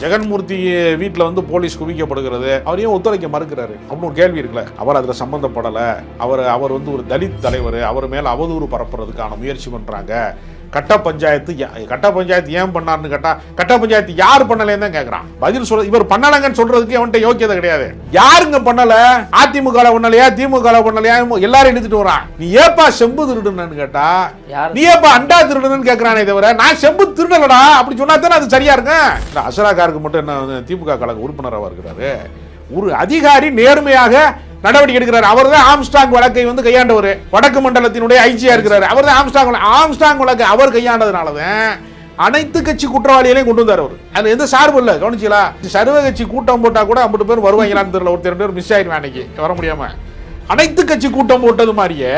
ஜெகன்மூர்த்தி வீட்டில் வந்து போலீஸ் குவிக்கப்படுகிறது. அவர் ஏன் ஒத்துழைக்க மறுக்கிறாரு. அப்படின்னு ஒரு கேள்வி இருக்குல்ல. அவர் அதில் சம்மந்தப்படலை அவர் அவர் வந்து ஒரு தலித் தலைவர். அவர் மேலே அவதூறு பரப்புறதுக்கான முயற்சி பண்ணுறாங்க கட்ட பஞ்சாயத்து கட்ட பஞ்சாயத்து ஏன் பண்ணாருன்னு கேட்டா கட்ட பஞ்சாயத்து யார் பண்ணலேன்னு தான் கேட்குறான் பதில் சொல்ல இவர் பண்ணலங்கன்னு சொல்றதுக்கு அவன்கிட்ட யோக்கியதை கிடையாது. யாருங்க பண்ணல? அதிமுக பண்ணலையா? திமுக பண்ணலையா? எல்லாரும் இழுத்துட்டு வரான். நீ ஏப்பா செம்பு திருடுனன்னு கேட்டா நீ ஏப்பா அண்டா திருடுனன்னு கேட்கறானே தவிர நான் செம்பு திருடலடா அப்படி சொன்னா தானே அது சரியா இருக்கும்? இல்ல, அசராக்காருக்கு மட்டும் என்ன திமுக கழக உறுப்பினராக இருக்கிறாரு? ஒரு அதிகாரி நேர்மையாக நடவடிக்கை எடுக்கிறார். அவர் தான் ஆம்ஸ்டாங் வழக்கை வந்து கையாண்டவர். வடக்கு மண்டலத்தினுடைய ஐஜியா இருக்கிறார். அவர் தான் ஆம்ஸ்டாங் ஆம்ஸ்டாங் வழக்கை அவர் கையாண்டதுனால தான் அனைத்து கட்சி குற்றவாளிகளையும் கொண்டு வந்தார் அவர். அது எந்த சார்பு இல்லை. கவனிச்சீங்களா சர்வ கட்சி கூட்டம் போட்டா கூட ஐம்பது பேர் வருவாங்களான்னு தெரியல. ஒருத்தர் ரெண்டு பேர் மிஸ் ஆயிடுவேன் அன்னைக்கு. வர முடியாம. அனைத்து கட்சி கூட்டம் போட்டது மாதிரியே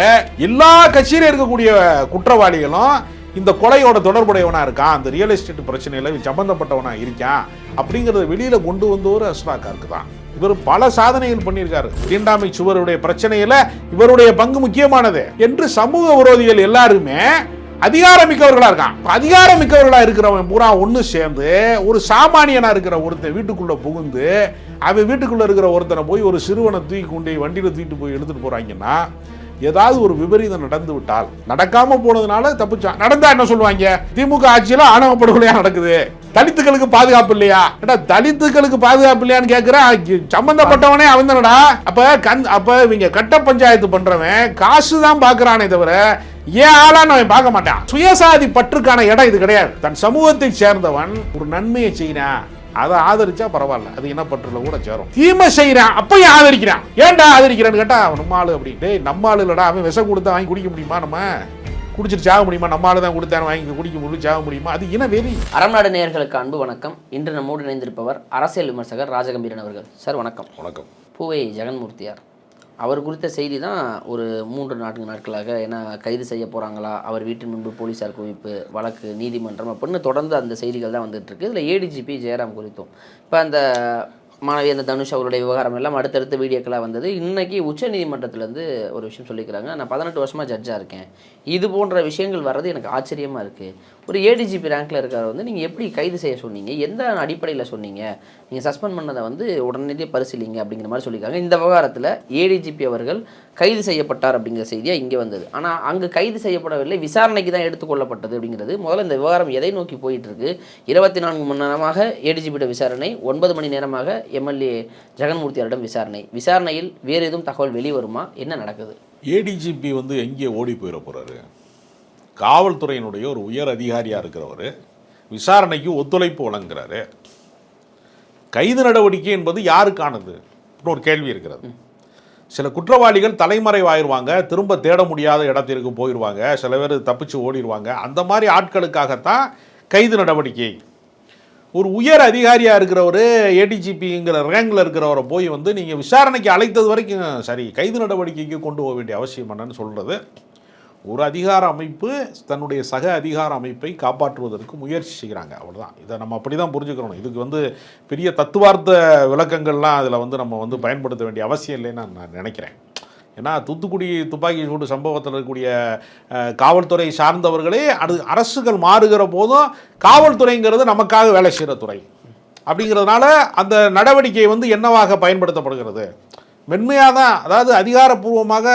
எல்லா கட்சியிலும் இருக்கக்கூடிய குற்றவாளிகளும் இந்த கொலையோட தொடர்புடையவனா இருக்கான். அந்த ரியல் எஸ்டேட் பிரச்சனையில சம்பந்தப்பட்டவனா இருக்கான். அப்படிங்கறத வெளியில கொண்டு வந்தவர் அஸ்லாக்கா தான். இவர் பல சாதனைகள் பண்ணியிருக்காரு. தீண்டாமை சுவருடைய பிரச்சனையில இவருடைய பங்கு முக்கியமானது. என்று சமூக விரோதிகள் எல்லாருமே அதிகாரமிக்கவர்களா இருக்கான். அதிகாரமிக்கவர்களா இருக்கிறவன் பூரா ஒன்று சேர்ந்து ஒரு சாமானியனா இருக்கிற ஒருத்தன் வீட்டுக்குள்ள புகுந்து அவன் வீட்டுக்குள்ள இருக்கிற ஒருத்தனை போய் ஒரு சிறுவனை தூக்கி கொண்டு வண்டியில தூக்கிட்டு போய் எடுத்துட்டு போறாங்கன்னா ஏதாவது ஒரு விபரீதம் நடந்து விட்டால் நடக்காம போனதுனால தப்பிச்சான். நடந்தா என்ன சொல்லுவாங்க? திமுக ஆட்சியில ஆணவ படுகொலையா நடக்குது. தலித்துகளுக்கு பாதுகாப்பு இல்லையா? ஏடா தலித்துகளுக்கு பாதுகாப்பு இல்லையான்னு கேக்குறேன் சம்பந்தப்பட்டவனே அவன் தானடா. அப்ப கண் அப்ப இவங்க கட்ட பஞ்சாயத்து பண்றவன் காசு தான் பாக்குறானே தவிர ஏன் ஆளான்னு அவன் பார்க்க மாட்டான். சுயசாதி பற்றுக்கான இடம் இது கிடையாது. தன் சமூகத்தை சேர்ந்தவன் ஒரு நன்மையை செய்யறான் அதை ஆதரிச்சா பரவாயில்ல. அது என்ன பற்றுல கூட சேரும். தீமை செய்யறான் அப்பயும் ஆதரிக்கிறான். ஏன்டா ஆதரிக்கிறான்னு கேட்டா நம்ம ஆளு அப்படின்ட்டு நம்ம ஆளு இல்லடா. அவன் விஷம் கொடுத்தா வாங்கி குடிக்க முடியுமா நம்ம? குடிச்சிட்டு சாக முடியுமா? நம்ம ஆளு தான் கொடுத்தாரு வாங்கி குடிக்க முடியும்? சாக முடியுமா? அது இன வெறி அறநாடு நேயர்களுக்கு அன்பு வணக்கம். இன்று நம்மோடு இணைந்திருப்பவர் அரசியல் விமர்சகர் ராஜகம்பீரன் அவர்கள். சார் வணக்கம். வணக்கம். பூவை ஜெகன்மூர்த்தியார். அவர் குறித்த செய்தி தான் ஒரு மூன்று நான்கு நாட்களாக ஏன்னா கைது செய்ய போகிறாங்களா அவர் வீட்டின் முன்பு போலீசார் குவிப்பு வழக்கு நீதிமன்றம் அப்படின்னு தொடர்ந்து அந்த செய்திகள் தான் வந்துட்டு இருக்கு. இதில் ஏடிஜிபி ஜெயராம் குறித்தும். இப்போ அந்த மாணவி அந்த தனுஷ் அவருடைய விவகாரம் எல்லாம் அடுத்தடுத்து வீடியோக்களாக வந்தது. இன்னைக்கு உச்ச நீதிமன்றத்திலேருந்து ஒரு விஷயம் சொல்லிக்கிறாங்க. நான் பதினெட்டு வருஷமாக ஜட்ஜாக இருக்கேன். இது போன்ற விஷயங்கள் வர்றது எனக்கு ஆச்சரியமாக இருக்குது ஒரு ஏடிஜிபி ரேங்க்ல இருக்கிற வந்து நீங்கள் எப்படி கைது செய்ய சொன்னீங்க? எந்த அடிப்படையில் சொன்னீங்க? நீங்கள் சஸ்பெண்ட் பண்ணதை வந்து உடனடியே பரிசீலிங்க அப்படிங்கிற மாதிரி சொல்லியிருக்காங்க. இந்த விவகாரத்தில் ஏடிஜிபி அவர்கள் கைது செய்யப்பட்டார் அப்படிங்கிற செய்தியாக இங்கே வந்தது. ஆனால் அங்கு கைது செய்யப்படவில்லை. விசாரணைக்கு தான் எடுத்துக்கொள்ளப்பட்டது அப்படிங்கிறது. முதல்ல இந்த விவகாரம் எதை நோக்கி போயிட்டு இருக்கு இருபத்தி நான்கு மணி நேரமாக ஏடிஜிபியிட விசாரணை ஒன்பது மணி நேரமாக எம்எல்ஏ ஜெகன்மூர்த்தி அவரிடம் விசாரணை. விசாரணையில் வேறு எதுவும் தகவல் வெளிவருமா? என்ன நடக்குது? ஏடிஜிபி வந்து எங்கே ஓடி போயிட போறாரு? காவல்துறையினுடைய ஒரு உயர் அதிகாரியாக இருக்கிறவர் விசாரணைக்கு ஒத்துழைப்பு வழங்குறாரு. கைது நடவடிக்கை என்பது யாருக்கானது? அப்படின்னு ஒரு கேள்வி இருக்கிறது. சில குற்றவாளிகள் தலைமறைவாயிருவாங்க திரும்ப தேட முடியாத இடத்திற்கு போயிடுவாங்க சில பேர் தப்பிச்சு ஓடிடுவாங்க அந்த மாதிரி ஆட்களுக்காகத்தான் கைது நடவடிக்கை. ஒரு உயர் அதிகாரியாக இருக்கிறவர் ஏடிஜிபிங்கிற ரேங்கில் இருக்கிறவரை போய் வந்து நீங்கள் விசாரணைக்கு அழைத்தது வரைக்கும் சரி கைது நடவடிக்கைக்கு கொண்டு போக வேண்டிய அவசியம் என்னன்னு சொல்கிறது ஒரு அதிகார அமைப்பு தன்னுடைய சக அதிகார அமைப்பை காப்பாற்றுவதற்கு முயற்சி செய்கிறாங்க. அவ்வளோதான் இதை நம்ம அப்படி தான் புரிஞ்சுக்கிறோம் இதுக்கு வந்து பெரிய தத்துவார்த்த விளக்கங்கள்லாம் அதில் வந்து நம்ம வந்து பயன்படுத்த வேண்டிய அவசியம் இல்லைன்னு நான் நினைக்கிறேன். ஏன்னா தூத்துக்குடி துப்பாக்கி சூடு சம்பவத்தில் இருக்கக்கூடிய காவல்துறை சார்ந்தவர்களே அது அரசுகள் மாறுகிற போதும் காவல்துறைங்கிறது நமக்காக வேலை செய்கிற துறை. அப்படிங்கிறதுனால அந்த நடவடிக்கை வந்து என்னவாக பயன்படுத்தப்படுகிறது? மென்மையாக தான் அதாவது அதிகாரப்பூர்வமாக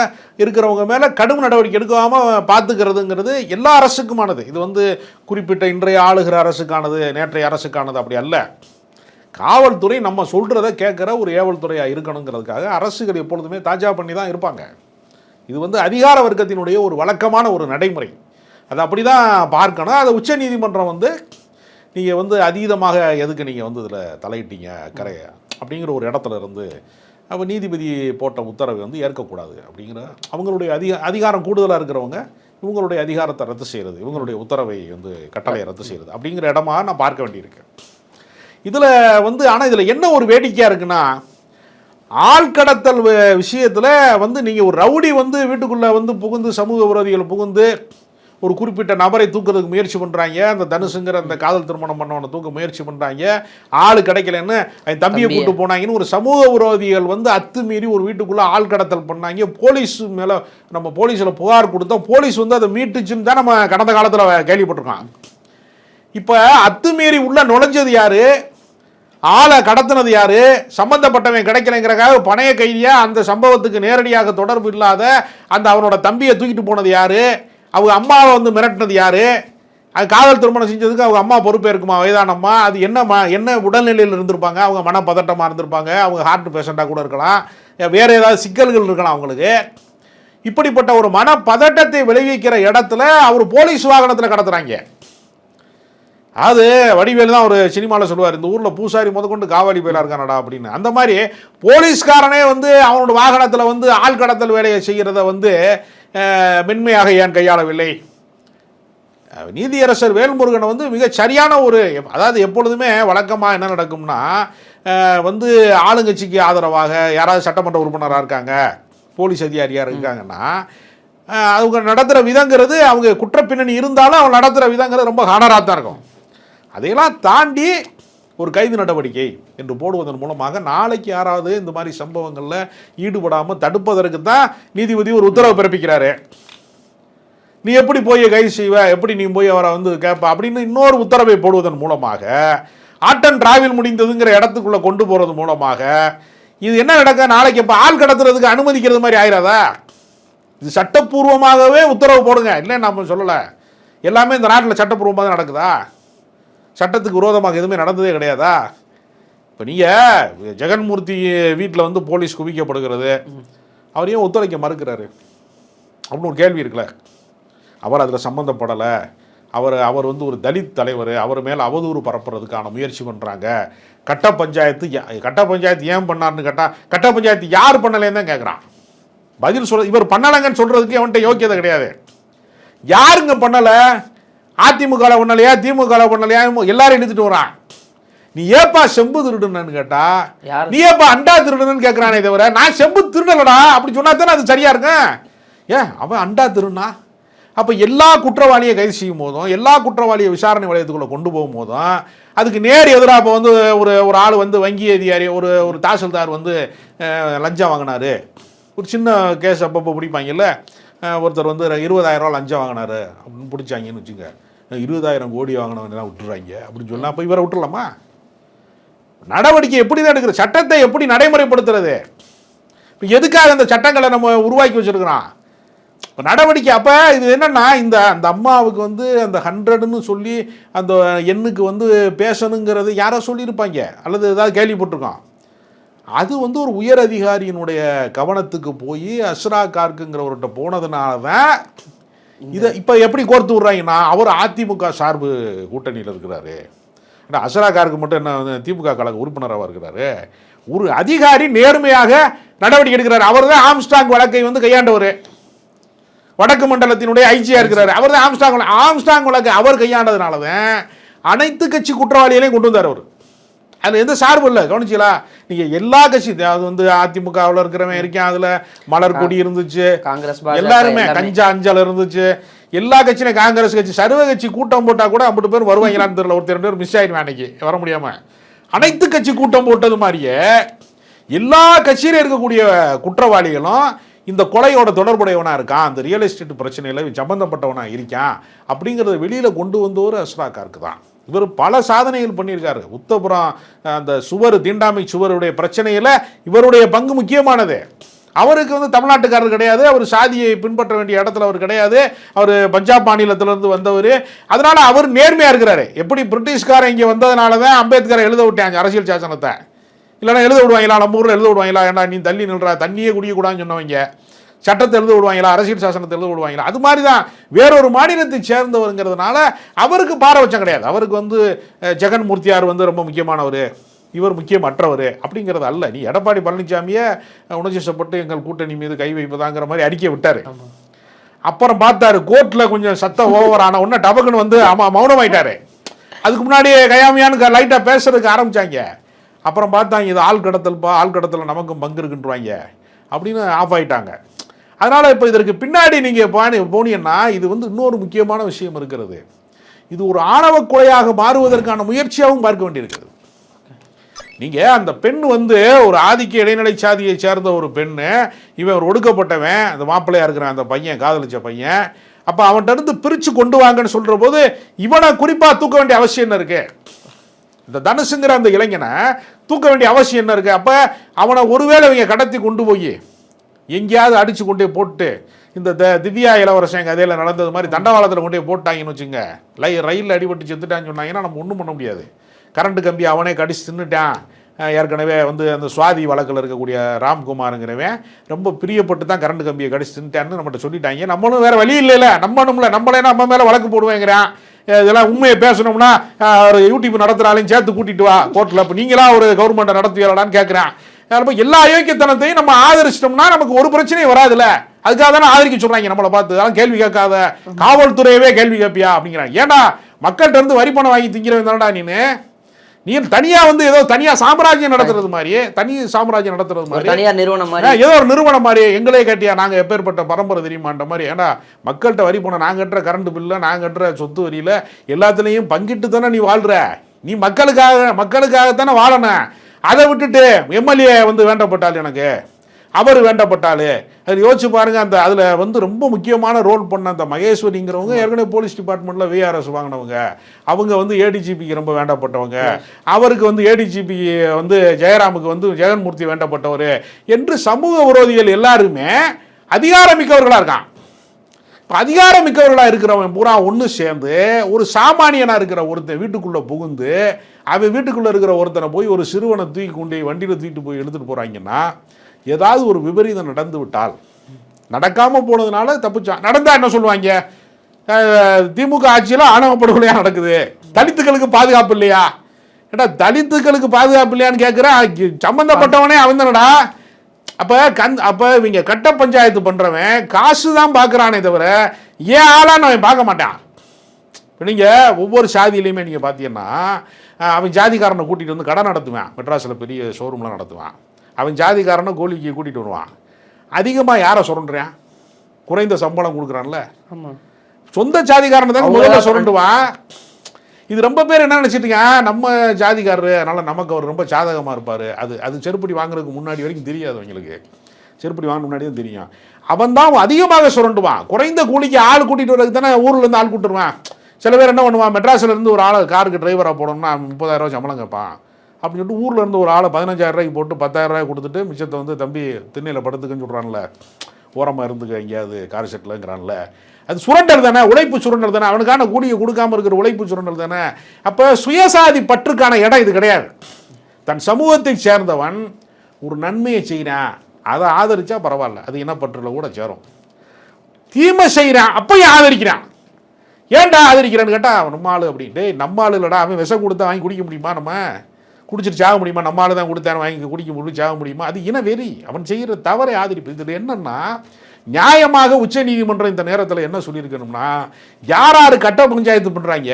இருக்கிறவங்க மேலே கடும் நடவடிக்கை எடுக்காமல் பார்த்துக்கிறதுங்கிறது எல்லா அரசுக்குமானது. இது வந்து குறிப்பிட்ட இன்றைய ஆளுகிற அரசுக்கானது நேற்றைய அரசுக்கானது அப்படி அல்ல. காவல்துறை நம்ம சொல்கிறத கேட்குற ஒரு ஏவல்துறையாக இருக்கணுங்கிறதுக்காக அரசுகள் எப்பொழுதுமே தாஜா பண்ணி தான் இருப்பாங்க. இது வந்து அதிகார வர்க்கத்தினுடைய ஒரு வழக்கமான ஒரு நடைமுறை. அது அப்படி தான் பார்க்கணும். அதை உச்ச நீதிமன்றம் வந்து நீங்கள் வந்து அதீதமாக எதுக்கு நீங்கள் வந்து இதில் தலையிட்டீங்க கரையை? அப்படிங்கிற ஒரு இடத்துல இருந்து அப்போ நீதிபதி போட்ட உத்தரவை வந்து ஏற்கக்கூடாது அப்படிங்கிற அவங்களுடைய அதிக அதிகாரம் கூடுதலாக இருக்கிறவங்க இவங்களுடைய அதிகாரத்தை ரத்து செய்கிறது இவங்களுடைய உத்தரவை வந்து கட்டளையை ரத்து செய்கிறது அப்படிங்கிற இடமா நான் பார்க்க வேண்டியிருக்கு. இதில் வந்து ஆனால் இதில் என்ன ஒரு வேடிக்கையாக இருக்குன்னா ஆள்கடத்தல் விஷயத்தில் வந்து நீங்கள் ஒரு ரவுடி வந்து வீட்டுக்குள்ளே வந்து புகுந்து சமூக விரோதிகள் புகுந்து ஒரு குறிப்பிட்ட நபரை தூக்குறதுக்கு முயற்சி பண்ணுறாங்க அந்த தனுசுங்கிற அந்த காதல் திருமணம் பண்ணவனை தூக்க முயற்சி பண்ணுறாங்க ஆள் கிடைக்கலன்னு தம்பியை. கூட்டு போனாங்கன்னு ஒரு சமூக விரோதிகள் வந்து அத்துமீறி ஒரு வீட்டுக்குள்ளே ஆள் கடத்தல் பண்ணாங்க. போலீஸ் மேலே நம்ம போலீஸில் புகார் கொடுத்தோம். போலீஸ் வந்து அதை மீட்டுச்சுன்னு தான் நம்ம கடந்த காலத்தில் கேள்விப்பட்டிருக்கோம் இப்போ அத்துமீறி உள்ள நுழைஞ்சது யாரு? ஆளை கடத்தினது யாரு? சம்பந்தப்பட்டவன் கிடைக்கலைங்கிறக்காக பணைய கைதியா அந்த சம்பவத்துக்கு நேரடியாக தொடர்பு இல்லாத அந்த அவனோட தம்பியை தூக்கிட்டு போனது யாரு? அவங்க அம்மாவை வந்து மிரட்டினது யார்? அது காதல் திருமணம் செஞ்சதுக்கு அவங்க அம்மா பொறுப்பேற்குமா வயதானம்மா? அது என்னம்மா? என்ன உடல்நிலையில் இருந்திருப்பாங்க? அவங்க மனப்பதட்டமாக இருந்திருப்பாங்க? அவங்க ஹார்ட் பேஷண்ட்டாக கூட இருக்கலாம். வேறு ஏதாவது சிக்கல்கள் இருக்கலாம் அவங்களுக்கு. இப்படிப்பட்ட ஒரு மனப்பதட்டத்தை விளைவிக்கிற இடத்துல அவர் போலீஸ் வாகனத்தில் கடத்துகிறாங்க அது வடிவேலு தான் ஒரு சினிமாவில் சொல்லுவார் இந்த ஊரில் பூசாரி முதற்கொண்டு காவாலி பயிலாக இருக்கானடா அப்படின்னு. அந்த மாதிரி போலீஸ்காரனே வந்து அவனோட வாகனத்தில் வந்து ஆள் கடத்தல் வேலையை செய்கிறத வந்து மென்மையாக ஏன் கையாளவில்லை? நீதியரசர் வேல்முருகனை வந்து மிக சரியான ஒரு அதாவது எப்பொழுதுமே வழக்கமாக என்ன நடக்கும்னா வந்து ஆளுங்கட்சிக்கு ஆதரவாக யாராவது சட்டமன்ற உறுப்பினராக இருக்காங்க போலீஸ் அதிகாரியாக இருக்காங்கன்னா அவங்க நடத்துகிற விதங்கிறது அவங்க குற்றப்பின்னணி இருந்தாலும் அவங்க நடத்துகிற விதங்கிறது ரொம்ப ஹானராக தான் இருக்கும். அதையெல்லாம் தாண்டி ஒரு கைது நடவடிக்கை என்று போடுவதன் மூலமாக நாளைக்கு யாராவது இந்த மாதிரி சம்பவங்களில் ஈடுபடாமல் தடுப்பதற்கு தான் நீதிபதி ஒரு உத்தரவு பிறப்பிக்கிறாரு. நீ எப்படி போய் கைது செய்வ? எப்படி நீ போய் அவரை வந்து கேட்ப அப்படின்னு இன்னொரு உத்தரவை போடுவதன் மூலமாக ஆட்டன் டிராவல் முடிந்ததுங்கிற இடத்துக்குள்ளே கொண்டு போகிறது மூலமாக இது என்ன நடக்க? நாளைக்கு இப்போ ஆள் கடத்துறதுக்கு அனுமதிக்கிறது மாதிரி ஆயிராதா? இது சட்டப்பூர்வமாகவே உத்தரவு போடுங்க. இல்லை நம்ம சொல்லலை. எல்லாமே இந்த நாட்டில் சட்டப்பூர்வமாக தான் நடக்குதா? சட்டத்துக்கு விரோதமாக எதுவுமே நடந்ததே கிடையாதா? இப்போ நீங்கள் ஜெகன்மூர்த்தி வீட்டில் வந்து போலீஸ் குவிக்கப்படுகிறது. அவர் ஏன் ஒத்துழைக்க மறுக்கிறாரு? அப்படின்னு ஒரு கேள்வி இருக்குல்ல. அவர் அதில் சம்மந்தப்படலை அவர் அவர் வந்து ஒரு தலித் தலைவர். அவர் மேலே அவதூறு பரப்புறதுக்கான முயற்சி பண்ணுறாங்க கட்ட பஞ்சாயத்து கட்ட பஞ்சாயத்து ஏன் பண்ணார்னு கேட்டால் கட்ட பஞ்சாயத்து யார் பண்ணலேன்னு தான் கேட்குறான் பதில் சொல்ல இவர் பண்ணலைங்கன்னு சொல்கிறதுக்கு அவன்கிட்ட யோக்கியதை கிடையாது. யாருங்க பண்ணலை? அதிமுக பண்ணலையா திமுக பண்ணலையா எல்லாரும் இழுத்துட்டு வரான் நீ ஏப்பா செம்பு திருடுனன்னு கேட்டா? நீ ஏப்பா அண்டா திருடுனன்னு கேட்குறானே தவிர நான் செம்பு திருடலடா அப்படி சொன்னா தானே அது சரியா இருக்கும் ஏன்? அவன் அண்டா திருடுனா? அப்போ எல்லா குற்றவாளியை கைது செய்யும் போதும் எல்லா குற்றவாளியை விசாரணை வளையத்துக்குள்ளே கொண்டு போகும் போதும் அதுக்கு நேர் எதிராக இப்போ வந்து ஒரு ஒரு ஆள் வந்து வங்கி அதிகாரி ஒரு ஒரு தாசில்தார் வந்து லஞ்சம் வாங்கினாரு. ஒரு சின்ன கேஸ் அப்பப்போ பிடிப்பாங்கல்ல ஒருத்தர் வந்து இருபதாயிரம் ரூபா லஞ்சம் வாங்கினாரு. அப்படின்னு பிடிச்சாங்கன்னு வச்சுங்க இருபதாயிரம் கோடி வாங்கினவங்கலாம் விட்டுறாங்க. அப்படின்னு சொன்னால் அப்போ இவரை விட்டுலாமா நடவடிக்கை எப்படி தான் எடுக்கிற சட்டத்தை எப்படி நடைமுறைப்படுத்துறது? இப்போ எதுக்காக இந்த சட்டங்களை நம்ம உருவாக்கி வச்சுருக்கிறோம்? இப்போ நடவடிக்கை அப்போ இது என்னன்னா இந்த அந்த அம்மாவுக்கு வந்து அந்த ஹண்ட்ரடுன்னு சொல்லி அந்த எண்ணுக்கு வந்து பேசணுங்கிறது யாரோ சொல்லியிருப்பாங்க. அல்லது ஏதாவது கேள்விப்பட்டிருக்கோம் அது வந்து ஒரு உயர் அதிகாரியினுடைய கவனத்துக்கு போய் அஸ்ரா கார்க்குங்கிறவர்கிட்ட போனதுனால தான் இதை இப்போ எப்படி கோர்த்து விட்றாங்கன்னா அவர் அதிமுக சார்பு கூட்டணியில் இருக்கிறாரு. ஆனால் அசராக்காருக்கு மட்டும் என்ன திமுக கழக உறுப்பினராக இருக்கிறாரு. ஒரு அதிகாரி நேர்மையாக நடவடிக்கை எடுக்கிறார். அவர் தான் ஆம்ஸ்டாங் வழக்கை வந்து கையாண்டவர். வடக்கு மண்டலத்தினுடைய ஐஜியாக இருக்கிறார். அவர் தான் ஆம்ஸ்டாங் ஆம்ஸ்டாங் வழக்கு அவர் கையாண்டதுனால தான் அனைத்து கட்சி குற்றவாளிகளையும் கொண்டு வந்தார் அவர். அதில் எந்த சார்பு இல்லை. கவனிச்சீங்களா நீங்கள் எல்லா கட்சி அது வந்து அதிமுகவில் இருக்கிறவன் இருக்கேன் அதில். மலர் கொடி இருந்துச்சு. காங்கிரஸ் எல்லாருமே. கஞ்சா அஞ்சல் இருந்துச்சு. எல்லா கட்சியும் காங்கிரஸ் கட்சி சர்வ கட்சி கூட்டம் போட்டால் கூட ஐம்பது பேர் வருவாங்களான்னு தெரியல. ஒருத்தர் ரெண்டு பேர் மிஸ் ஆயிடுவேன் அன்னைக்கு. வர முடியாம. அனைத்து கட்சி கூட்டம் போட்டது மாதிரியே எல்லா கட்சியிலும் இருக்கக்கூடிய குற்றவாளிகளும் இந்த கொலையோட தொடர்புடையவனா இருக்கான். அந்த ரியல் எஸ்டேட் பிரச்சனையில் இவன் சம்பந்தப்பட்டவனா இருக்கான். அப்படிங்கிறத வெளியில கொண்டு வந்தவர் அஸ்ரா கார்க்கு தான். இவர் பல சாதனைகள் பண்ணியிருக்காரு. உத்தபுரம் அந்த சுவர் தீண்டாமை சுவருடைய பிரச்சனையில் இவருடைய பங்கு முக்கியமானது. அவருக்கு வந்து தமிழ்நாட்டுக்காரர் கிடையாது. அவர் சாதியை பின்பற்ற வேண்டிய இடத்துல அவர் கிடையாது. அவர் பஞ்சாப் மாநிலத்திலிருந்து வந்தவர். அதனால் அவர் நேர்மையாக இருக்கிறாரு. எப்படி பிரிட்டிஷ்காரன் இங்கே வந்ததுனால தான் அம்பேத்கரை எழுத விட்டாங்க அரசியல் சாசனத்தை. இல்லைன்னா எழுத விடுவாங்களா? நம்ம ஊரில் எழுத விடுவாங்களா? ஏன்னா நீ தள்ளி நில்றா? தண்ணியே குடிக்கக்கூடாதுன்னு சொன்னவங்க. சட்டத்தை எழுத விடுவாங்களா? அரசியல் சாசனத்தை எழுத விடுவாங்களா? அது மாதிரி தான் வேறொரு மாநிலத்தை சேர்ந்தவருங்கிறதுனால அவருக்கு பாரபட்சம் கிடையாது. அவருக்கு வந்து அஹ், ஜெகன்மூர்த்தியார் வந்து ரொம்ப முக்கியமானவர். இவர் முக்கியமற்றவர் அப்படிங்கிறது அல்ல. நீ எடப்பாடி பழனிசாமியை உணர்ச்சிசப்பட்டு எங்கள் கூட்டணி மீது கை வைப்பதாங்கிற மாதிரி அறிக்கை விட்டார். அப்புறம் பார்த்தாரு கோர்ட்டில் கொஞ்சம் சத்தம் ஓவர் ஆன உடனே டபக்குன்னு வந்து ஆமாம் மௌனமாயிட்டாரு. அதுக்கு முன்னாடியே கயாமியான்னு லைட்டாக பேசுறதுக்கு ஆரம்பிச்சாங்க. அப்புறம் பார்த்தாங்க இது ஆள் கடத்தல்ப்பா ஆள் கடத்தல நமக்கும் பங்கு இருக்குன்றாங்க அப்படின்னு ஆஃப் ஆயிட்டாங்க. அதனால் இப்போ இதற்கு பின்னாடி நீங்கள் பாணி போனீங்கன்னா இது வந்து இன்னொரு முக்கியமான விஷயம் இருக்கிறது. இது ஒரு ஆணவ கொலையாக மாறுவதற்கான முயற்சியாகவும் பார்க்க வேண்டியிருக்கிறது. நீங்கள் அந்த பெண் வந்து ஒரு ஆதிக்க இடைநிலை சாதியை சேர்ந்த ஒரு பெண்ணு இவன் ஒரு ஒடுக்கப்பட்டவன் அந்த மாப்பிள்ளையாக இருக்கிறான் அந்த பையன் காதலிச்ச பையன். அப்போ அவன்கிட்ட இருந்து பிரித்து கொண்டு வாங்கன்னு சொல்கிற போது இவனை குறிப்பாக தூக்க வேண்டிய அவசியம் என்ன இருக்கு? இந்த தனுஷுங்கிற அந்த இளைஞனை தூக்க வேண்டிய அவசியம் என்ன இருக்கு? அப்போ அவனை ஒருவேளை இவங்க கடத்தி கொண்டு போய் எங்கேயாவது அடித்து கொண்டே போட்டு இந்த த- திவ்யா இளவரசன் கதையில் நடந்தது மாதிரி தண்டவாளத்தில் கொண்டே போட்டாங்கன்னு வச்சுங்க. லை ரயிலில் அடிபட்டு செத்துட்டான்னு சொன்னாங்கன்னா நம்ம ஒன்றும் பண்ண முடியாது. கரண்ட் கம்பி அவனே கடிச்சு தின்னுட்டான். ஏற்கனவே வந்து அந்த சுவாதி வழக்கில் இருக்கக்கூடிய ராம்குமாருங்கிறவன் ரொம்ப பிரியப்பட்டு தான் கரண்ட் கம்பியை கடிச்சு தின்ட்டான்னு நம்மகிட்ட சொல்லிட்டாங்க. நம்மளும் வேறு வழி இல்லைல்ல. நம்மளும்ல நம்மளே நம்ம மேலே வழக்கு போடுவேங்கிறான். இதெல்லாம் உண்மையை பேசணும்னா ஒரு யூடியூப் நடத்துனாலையும் சேர்த்து கூட்டிட்டு வா கோர்ட்டில் இப்போ நீங்களா ஒரு கவர்மெண்ட்டை நடத்துவீங்களான்னு கேட்குறேன் அப்ப எல்லா அயோக்கியத்தனத்தையும் நம்ம ஆதரிச்சிட்டோம்னா நமக்கு ஒரு பிரச்சனையும் வராதுல்ல. அதுக்காக தானே ஆதரிக்க சொல்றாங்க நம்மளை பார்த்து. அதெல்லாம் கேள்வி கேட்காத. காவல்துறையவே கேள்வி கேட்பியா அப்படிங்கிறாங்க. ஏன்டா மக்கள்கிட்ட இருந்து வரி பணம் வாங்கி திங்கிறவன் தானடா நீனு? நீ தனியா வந்து ஏதோ தனியா சாம்ராஜ்யம் நடத்துறது மாதிரி தனி சாம்ராஜ்யம் நடத்துறது மாதிரி தனியார் நிறுவனம் மாதிரி. ஏதோ ஒரு நிறுவனம் மாதிரி எங்களே கேட்டியா நாங்கள் எப்பேற்பட்ட பரம்பரை தெரியுமான்ற மாதிரி. ஏன்னா மக்கள்கிட்ட வரி போன நாங்கள் கட்டுற கரண்ட் பில்ல நாங்கள் கட்டுற சொத்து வரியில எல்லாத்துலேயும் பங்கிட்டு தானே நீ வாழ்ற. நீ மக்களுக்காக மக்களுக்காகத்தானே வாழணும். அதை விட்டுட்டு எம்எல்ஏ வந்து வேண்டப்பட்டாள் எனக்கு. அவர் வேண்டப்பட்டாள். அது யோசிச்சு பாருங்க அந்த அதில் வந்து ரொம்ப முக்கியமான ரோல் பண்ண அந்த மகேஸ்வரிங்கிறவங்க ஏற்கனவே போலீஸ் டிபார்ட்மெண்ட்டில் விஆர்எஸ் வாங்கினவங்க. அவங்க வந்து ஏடிஜிபிக்கு ரொம்ப வேண்டப்பட்டவங்க. அவருக்கு வந்து ஏடிஜிபி வந்து ஜெயராமுக்கு வந்து ஜெகன்மூர்த்தி வேண்டப்பட்டவர் என்று சமூக விரோதிகள் எல்லாருமே அதிகாரமிக்கவர்களாக இருக்கான். இப்போ அதிகாரமிக்கவர்களாக இருக்கிறவன் பூரா ஒன்று சேர்ந்து ஒரு சாமானியனாக இருக்கிற ஒருத்தன் வீட்டுக்குள்ளே புகுந்து அவன் வீட்டுக்குள்ளே இருக்கிற ஒருத்தனை போய் ஒரு சிறுவனை தூக்கி கொண்டு போய் வண்டியில் தூக்கிட்டு போய் எடுத்துகிட்டு போகிறாங்கன்னா ஏதாவது ஒரு விபரீதம் நடந்து விட்டால் நடக்காமல் போனதுனால தப்பிச்சான் நடந்தால் என்ன சொல்லுவாங்க? திமுக ஆட்சியில் ஆணவ படுகொலையாக நடக்குது. தலித்துக்களுக்கு பாதுகாப்பு இல்லையா? ஏடா தலித்துக்களுக்கு பாதுகாப்பு இல்லையான்னு கேட்குறேன் சம்மந்தப்பட்டவனே அவன் தானடா. அப்போ கந் அப்போ இவங்க கட்ட பஞ்சாயத்து பண்ணுறவன் காசு தான் பார்க்குறானே தவிர ஏன் ஆளான்னு அவன் பார்க்க மாட்டான்? இப்போ நீங்கள் ஒவ்வொரு சாதியிலையுமே நீங்கள் பார்த்தீங்கன்னா அவன் ஜாதிக்காரனை கூட்டிகிட்டு வந்து கடை நடத்துவான். மெட்ராஸில் பெரிய ஷோரூம்லாம் நடத்துவான். அவன் ஜாதிக்காரனை கோழிக்கு கூட்டிகிட்டு வருவான். அதிகமாக யாரை சுரண்டுறான்? குறைந்த சம்பளம் கொடுக்குறான்ல. சொந்த ஜாதிக்காரனை தான் முதல்ல சுரண்டுவான். இது ரொம்ப பேர் என்ன நினச்சிட்டீங்க நம்ம ஜாதிக்காரரு அதனால நமக்கு அவர் ரொம்ப சாதகமாக இருப்பார். அது அது செருப்படி வாங்குறதுக்கு முன்னாடி வரைக்கும் தெரியாது அவங்களுக்கு. செருப்படி வாங்க முன்னாடி தான் தெரியும். அவன் தான் அதிகமாக சுரண்டுவான். குறைந்த கூலிக்கு ஆள் கூட்டிகிட்டு வரதுக்கு தானே ஊர்ல இருந்து ஆள் கூட்டிடுவான் சில பேர் என்ன பண்ணுவான் மெட்ராஸ்ல இருந்து ஒரு ஆளை காருக்கு டிரைவராக போடணும்னா முப்பதாயிரரூவா சம்பளம் கேட்பான். அப்படின்னு சொல்லிட்டு ஊரில் இருந்து ஒரு ஆளை பதினஞ்சாயிரரூவாய்க்கு போட்டு பத்தாயிரரூவாய் கொடுத்துட்டு மிச்சத்தை வந்து தம்பி திண்ணையில் படுத்துக்குன்னு சொல்கிறான்ல ஓரமாக இருந்துக்க எங்கேயாவது கார் செட்டில்ங்கிறான்ல அது சுரண்டல் தானே உழைப்பு சுரண்டல் தானே அவனுக்கான கூலியை கொடுக்காம இருக்கிற உழைப்பு சுரண்டல் தானே. அப்போ சுயசாதி பற்றுக்கான இடம் இது கிடையாது. தன் சமூகத்தை சேர்ந்தவன் ஒரு நன்மையை செய்கிறான் அதை ஆதரித்தா பரவாயில்ல அது இனப்பற்றில் கூட சேரும். தீமை செய்கிறான் அப்பயும் ஆதரிக்கிறான். ஏன்டா ஆதரிக்கிறேன்னு கேட்டால் அவன் நம்ம ஆளு அப்படின்ட்டு நம்ம ஆள் இல்லைடா அவன் விஷம் கொடுத்தா வாங்கி குடிக்க முடியுமா நம்ம? குடிச்சிட்டு சாக முடியுமா? நம்ம ஆள் தான் கொடுத்தாரு வாங்கி குடிக்க முடியும் சாக முடியுமா? அது இன வெறி அவன் செய்கிற தவறை ஆதரிப்பு. இதில் என்னன்னா நியாயமாக உச்ச நீதிமன்றம் இந்த நேரத்தில் என்ன சொல்லியிருக்கணும்னா யார் யார் கட்ட பஞ்சாயத்து பண்ணுறாங்க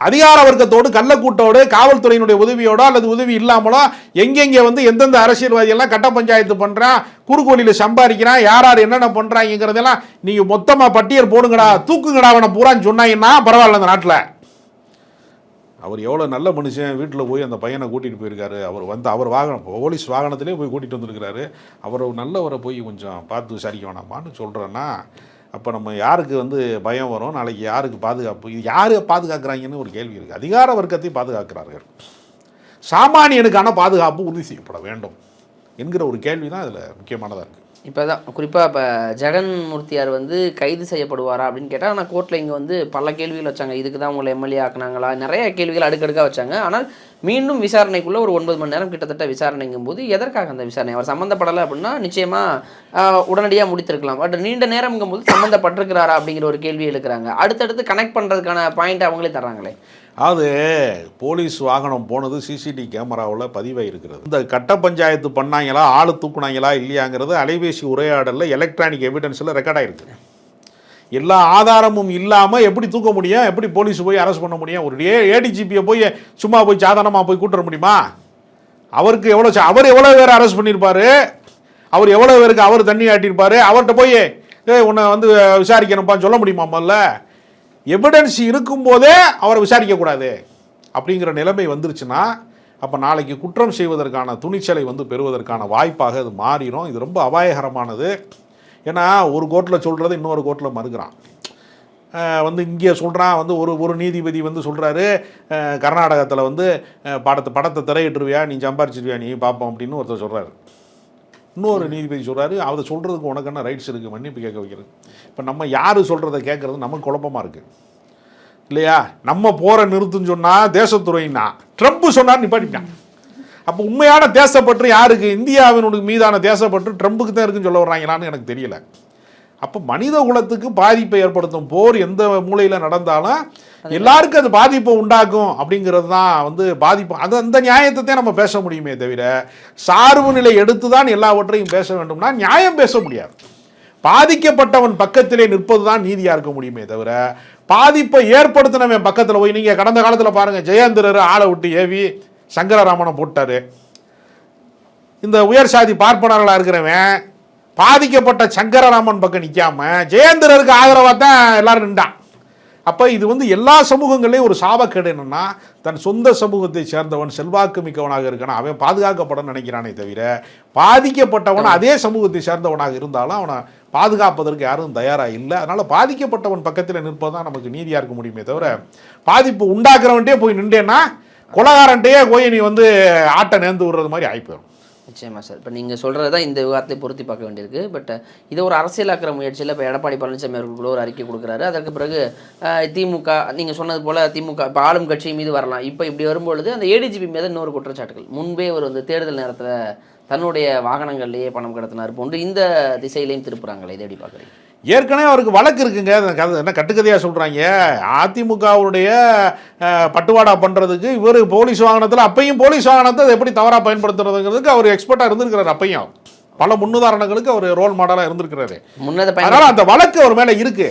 அதிகார வர்க்கத்தோடு கள்ளக்கூட்டோடு காவல்துறையினுடைய உதவியோடோ அல்லது உதவி இல்லாமலோ எங்கெங்கே வந்து எந்தெந்த அரசியல்வாதிகள்லாம் கட்ட பஞ்சாயத்து பண்ணுறான் குறுக்கோலியில் சம்பாதிக்கிறான் யார் யார் என்னென்ன பண்ணுறாங்கிறதெல்லாம் நீங்கள் மொத்தமாக பட்டியல் போடுங்கடா தூக்குங்கடா அவனை பூரான்னு சொன்னாங்கன்னா பரவாயில்ல அந்த நாட்டில். அவர் எவ்வளோ நல்ல மனுஷன் வீட்டில் போய் அந்த பையனை கூட்டிகிட்டு போயிருக்காரு. அவர் வந்து அவர் வாகனம் போலீஸ் வாகனத்திலே போய் கூட்டிகிட்டு வந்திருக்கிறாரு. அவர் நல்லவரை போய் கொஞ்சம் பார்த்து விசாரிக்க வேணாமான்னு சொல்கிறேன்னா அப்போ நம்ம யாருக்கு வந்து பயம் வரும்? நாளைக்கு யாருக்கு பாதுகாப்பு? இது யார் பாதுகாக்கிறாங்கன்னு ஒரு கேள்வி இருக்குது அதிகார வர்க்கத்தை பாதுகாக்கிறார்கள். சாமானியனுக்கான பாதுகாப்பு உறுதி செய்யப்பட வேண்டும் என்கிற ஒரு கேள்வி தான் இதில் முக்கியமானதாக இருக்குது இப்போ தான் குறிப்பாக இப்போ ஜெகன் மூர்த்தியார் வந்து கைது செய்யப்படுவாரா அப்படின்னு கேட்டால் ஆனால் கோர்ட்டில் இங்கே வந்து பல கேள்விகள் வச்சாங்க. இதுக்கு தான் உங்களை எம்எல்ஏ ஆக்குனாங்களா? நிறைய கேள்விகள் அடுக்கடுக்காக வச்சாங்க. ஆனால் மீண்டும் விசாரணைக்குள்ளே ஒரு ஒன்பது மணி நேரம் கிட்டத்தட்ட விசாரணைங்கும் போது எதற்காக அந்த விசாரணை? அவர் சம்மந்தப்படலை அப்படின்னா நிச்சயமாக உடனடியாக முடித்திருக்கலாம். பட் நீண்ட நேரம்ங்கும் போது சம்மந்தப்பட்டிருக்கிறாரா அப்படிங்கிற ஒரு கேள்வி எழுக்கிறாங்க. அடுத்தடுத்து கனெக்ட் பண்ணுறதுக்கான பாயிண்ட் அவங்களே தர்றாங்களே. அது போலீஸ் வாகனம் போனது சிசிடிவி கேமராவில் பதிவாயிருக்கிறது. இந்த கட்ட பஞ்சாயத்து பண்ணாங்களா ஆள் தூக்குனாங்களா இல்லையாங்கிறது அலைபேசி உரையாடலில் எலக்ட்ரானிக் எவிடன்ஸில் ரெக்கார்ட் ஆயிருக்கு. எல்லா ஆதாரமும் இல்லாமல் எப்படி தூக்க முடியும் எப்படி போலீஸ் போய் அரெஸ்ட் பண்ண முடியும் ஒரு ஏ ஏடிஜிபியை போய் சும்மா போய் சாதாரணமாக போய் கூட்டுற முடியுமா? அவருக்கு எவ்வளோ அவர் எவ்வளோ பேர் அரெஸ்ட் பண்ணியிருப்பாரு அவர் எவ்வளோ பேருக்கு அவர் தண்ணி ஆட்டியிருப்பார் அவர்கிட்ட போய் ஏய் உன்னை வந்து விசாரிக்கணும்ப்பான்னு சொல்ல முடியுமா முதல்ல? எவிடன்ஸ் இருக்கும்போதே அவரை விசாரிக்கக்கூடாது. அப்படிங்கிற நிலைமை வந்துருச்சுன்னா அப்போ நாளைக்கு குற்றம் செய்வதற்கான துணிச்சலை வந்து பெறுவதற்கான வாய்ப்பாக அது மாறிடும். இது ரொம்ப அபாயகரமானது. ஏன்னா ஒரு கோர்ட்டில் சொல்கிறத இன்னொரு கோர்ட்டில் மறுக்கிறான். வந்து இங்கே சொல்கிறான் வந்து ஒரு ஒரு நீதிபதி வந்து சொல்கிறாரு கர்நாடகத்தில் வந்து படத்தை படத்தை திரையிட்டுருவியா நீ சம்பாரிச்சிருவியா நீ பார்ப்போம் அப்படின்னு ஒருத்தர் சொல்கிறாரு இன்னொரு நீதிபதி சொல்கிறாரு அதை சொல்கிறதுக்கு உனக்கு என்ன ரைட்ஸ் இருக்குது மன்னிப்பு கேட்க வைக்கிறது இப்போ நம்ம யார் சொல்கிறத கேட்குறது நமக்கு குழப்பமாக இருக்குது இல்லையா? நம்ம போகிற நிறுத்துன்னு சொன்னால் தேசத்துறைன்னா ட்ரம்ப் சொன்னார் நிப்பாட்டிட்டான். அப்போ உண்மையான தேசப்பற்று யாருக்கு? இந்தியாவினுடைய மீதான தேசப்பற்று ட்ரம்புக்கு தான் இருக்குன்னு சொல்ல வர்றாங்களான்னு எனக்கு தெரியல. அப்போ மனித குலத்துக்கு பாதிப்பை ஏற்படுத்தும் போர் எந்த மூலையில் நடந்தாலும் எல்லாருக்கும் அது பாதிப்பை உண்டாக்கும் அப்படிங்கிறது தான் வந்து பாதிப்பு. அது அந்த நியாயத்தை தான் நம்ம பேச முடியுமே தவிர சார்பு நிலை எடுத்து தான் எல்லாவற்றையும் பேச வேண்டும்னா நியாயம் பேச முடியாது. பாதிக்கப்பட்டவன் பக்கத்திலே நிற்பது தான் நீதியாக இருக்க முடியுமே தவிர பாதிப்பை ஏற்படுத்தினவன் பக்கத்தில் போய் நீங்கள் கடந்த காலத்தில் பாருங்கள் ஜெயேந்திரர் ஆளை விட்டு ஏவி சங்கரராமனை போட்டாரு. இந்த உயர் சாதி பார்ப்பனர்களாக இருக்கிறவன் பாதிக்கப்பட்ட சங்கரராமன் பக்கம் நிற்காம ஜெயேந்திரருக்கு ஆதரவாக தான் எல்லாரும் நின்றான் அப்போ இது வந்து எல்லா சமூகங்களையும் ஒரு சாபக்கேடு என்னென்னா தன் சொந்த சமூகத்தை சேர்ந்தவன் செல்வாக்கு மிக்கவனாக இருக்கான் அவன் பாதுகாக்கப்படன்னு நினைக்கிறானே தவிர பாதிக்கப்பட்டவன் அதே சமூகத்தை சேர்ந்தவனாக இருந்தாலும் அவனை பாதுகாப்பதற்கு யாரும் தயாராக இல்லை. அதனால் பாதிக்கப்பட்டவன் பக்கத்தில் நிற்பது தான் நமக்கு நீதியாக இருக்க முடியுமே தவிர பாதிப்பு உண்டாக்குறவன்ட்டே போய் நின்றேன்னா கொலகாரன்ட்டே போய் நீ வந்து ஆட்டை நேர்ந்து விடுறது மாதிரி ஆகிப்போயிடும் நிச்சயமாக சார். இப்போ நீங்கள் சொல்கிறது தான் இந்த விவகாரத்தை பொருத்தி பார்க்க வேண்டியிருக்கு. பட் இதை ஒரு அரசியலாக்கிற முயற்சியில் இப்போ எடப்பாடி பழனிசாமி அவர்களுக்குள்ள ஒரு அறிக்கை கொடுக்குறாரு. அதற்கு பிறகு திமுக நீங்கள் சொன்னது போல் திமுக இப்போ ஆளும் கட்சி மீது வரலாம். இப்போ இப்படி வரும்பொழுது அந்த ஏடிஜிபி மீது இன்னொரு குற்றச்சாட்டுகள். முன்பே ஒரு வந்து தேர்தல் நேரத்தில் தன்னுடைய வாகனங்கள்லேயே பணம் கடத்தினார் போன்று இந்த திசையிலையும் திருப்புறாங்களே. இதை எப்படி பார்க்குறீங்க? ஏற்கனவே அவருக்கு வழக்கு இருக்குங்க. என்ன கட்டுக்கதையாக சொல்கிறாங்க அதிமுகவுடைய பட்டுவாடா பண்ணுறதுக்கு இவர் போலீஸ் வாகனத்தில் அப்பையும் போலீஸ் வாகனத்தை அதை எப்படி தவறாக பயன்படுத்துறதுங்கிறதுக்கு அவர் எக்ஸ்பர்ட்டாக இருந்திருக்கிறார் அப்பையும். பல முன்னுதாரணங்களுக்கு அவர் ரோல் மாடலாக இருந்திருக்கிறாரு. அதனால் அந்த வழக்கு அவர் மேலே இருக்கு.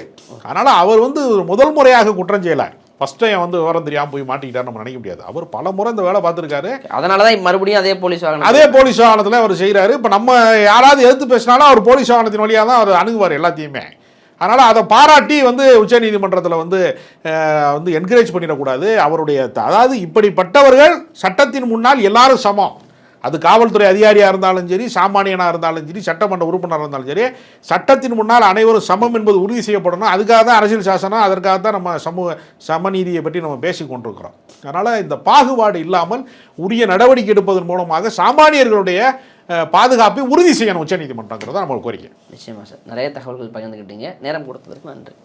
அதனால் அவர் வந்து முதல் முறையாக குற்றம் செய்யலை. ஃபஸ்ட் டைம் வந்து விவரம் தெரியாமல் போய் மாட்டிக்கிட்டார் நம்ம நினைக்க முடியாது. அவர் பல முறை இந்த வேலை பார்த்துருக்காரு. அதனால தான் மறுபடியும் அதே போலீஸ் வாகனம் அதே போலீஸ் வாகனத்தில் அவர் செய்கிறாரு இப்போ நம்ம யாராவது எதிர்த்து பேசினாலும் அவர் போலீஸ் வாகனத்தின் வழியாக தான் அவர் அணுகுவார் எல்லாத்தையுமே. அதனால் அதை பாராட்டி வந்து உச்சநீதிமன்றத்தில் வந்து வந்து என்கரேஜ் பண்ணிடக்கூடாது. அவருடைய அதாவது இப்படிப்பட்டவர்கள் சட்டத்தின் முன்னால் எல்லாரும் சமம். அது காவல்துறை அதிகாரியாக இருந்தாலும் சரி சாமானியனாக இருந்தாலும் சரி சட்டமன்ற உறுப்பினராக இருந்தாலும் சரி சட்டத்தின் முன்னால் அனைவரும் சமம் என்பது உறுதி செய்யப்படணும். அதுக்காக தான் அரசியல் சாசனம் அதற்காக தான் நம்ம சமூக சமநீதியை பற்றி நம்ம பேசி கொண்டிருக்கிறோம். அதனால் இந்த பாகுபாடு இல்லாமல் உரிய நடவடிக்கை எடுப்பதன் மூலமாக சாமானியர்களுடைய பாதுகாப்பை உறுதி செய்யணும் உச்சநீதிமன்றங்கிறது தான் நம்ம கோரிக்கை. நிச்சயமாக சார். நிறைய தகவல்கள் பகிர்ந்துக்கிட்டீங்க நேரம் கொடுத்ததற்கு நன்றி.